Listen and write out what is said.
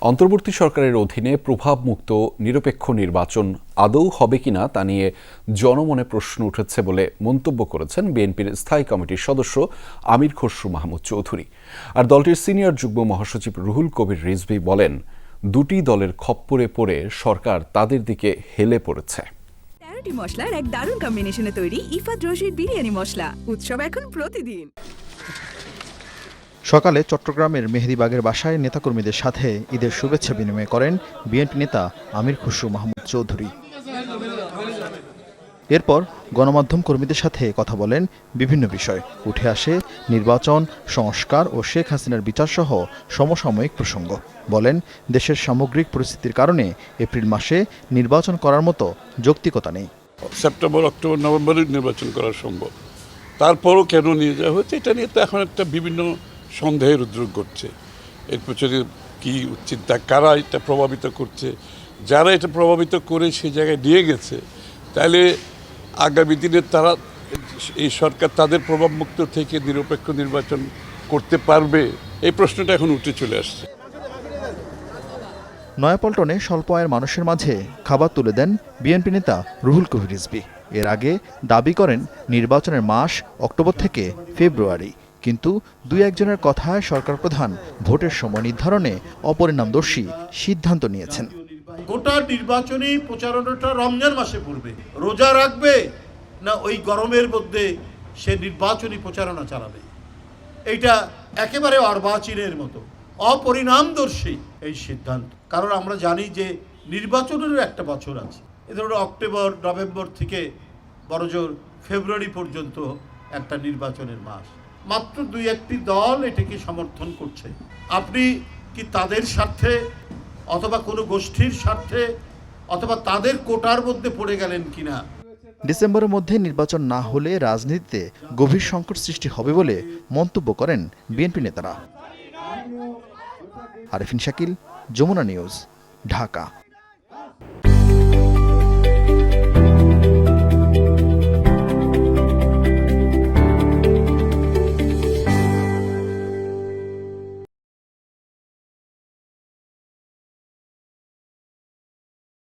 অন্তর্বর্তী সরকারের অধীনে প্রভাবমুক্ত নিরপেক্ষ নির্বাচন আদৌ হবে কিনা তা নিয়ে জনমনে প্রশ্ন উঠেছে বলে মন্তব্য করেছেন বিএনপির স্থায়ী কমিটির সদস্য আমির খসরু মাহমুদ চৌধুরী। আর দলটির সিনিয়র যুগ্ম মহাসচিব রুহুল কবির রিজভি বলেন, দুটি দলের খপ্পরে পড়ে সরকার তাদের দিকে হেলে পড়েছে। তেরোটি মশলার এক দারুণ কম্বিনেশনে তৈরি ইফাত রশিদ বিরিয়ানি মশলা। উৎসব এখন প্রতিদিন। সকালে চট্টগ্রামের মেহেদিবাগের বাসায় নেতাকর্মীদের সাথে ঈদের শুভেচ্ছা বিনিময় করেন বিএনপি নেতা আমির খসরু মাহমুদ চৌধুরী। এরপর গণমাধ্যম কর্মীদের সাথে কথা বলেন বিভিন্ন বিষয়। উঠে আসে নির্বাচন, সংস্কার ও শেখ হাসিনার বিচারসহ সমসাময়িক প্রসঙ্গ। বলেন, দেশের সামগ্রিক পরিস্থিতির কারণে এপ্রিল মাসে নির্বাচন করার মতো যৌক্তিকতা নেই। সেপ্টেম্বর, অক্টোবর, নভেম্বরে নির্বাচন করা সম্ভব। তারপরও কেন নিয়ে যাওয়া হচ্ছে এটা নিয়ে তো এখন একটা বিভিন্ন সন্দেহের উদ্যোগ করছে এর পেছনে কি চিন্তা কারা এটা প্রভাবিত করছে? যারা এটা প্রভাবিত করে সেই জায়গায় নিয়ে গেছে, তাহলে আগামী দিনে তারা, এই সরকার তাদের প্রভাবমুক্ত থেকে নিরপেক্ষ নির্বাচন করতে পারবে? এই প্রশ্নটা এখন উঠে চলে আসছে। নয়াপল্টনে স্বল্প আয়ের মানুষের মাঝে খাবার তুলে দেন বিএনপি নেতা রুহুল কবির রিজভী। এর আগে দাবি করেন, নির্বাচনের মাস অক্টোবর থেকে ফেব্রুয়ারি। কিন্তু দুই একজনের কথায় সরকার প্রধান ভোটের সময় নির্ধারণে অপরিণামদর্শী সিদ্ধান্ত নিয়েছেন। গোটা নির্বাচনী প্রচারণাটা রমজান মাসে পড়বে। রোজা রাখবে না ওই গরমের মধ্যে সে নির্বাচনী প্রচারণা চালাবে? এইটা একেবারে অর্বাচীনের মতো, অপরিণামদর্শী এই সিদ্ধান্ত। কারণ আমরা জানি যে নির্বাচনেরও একটা বছর আছে। এ ধরুন অক্টোবর, নভেম্বর থেকে বড়জোর ফেব্রুয়ারি পর্যন্ত একটা নির্বাচনের মাস। মাত্র দুই একটি দল এটাকে সমর্থন করছে। আপনি কি তাদের স্বার্থে অথবা কোনো গোষ্ঠীর স্বার্থে অথবা তাদের কোটার মধ্যে পড়ে গেলেন কিনা? ডিসেম্বরের মধ্যে নির্বাচন না হলে রাজনীতিতে গভীর সংকট সৃষ্টি হবে বলে মন্তব্য করেন বিএনপি নেতারা। আরিফিন শাকিল, যমুনা নিউজ, ঢাকা।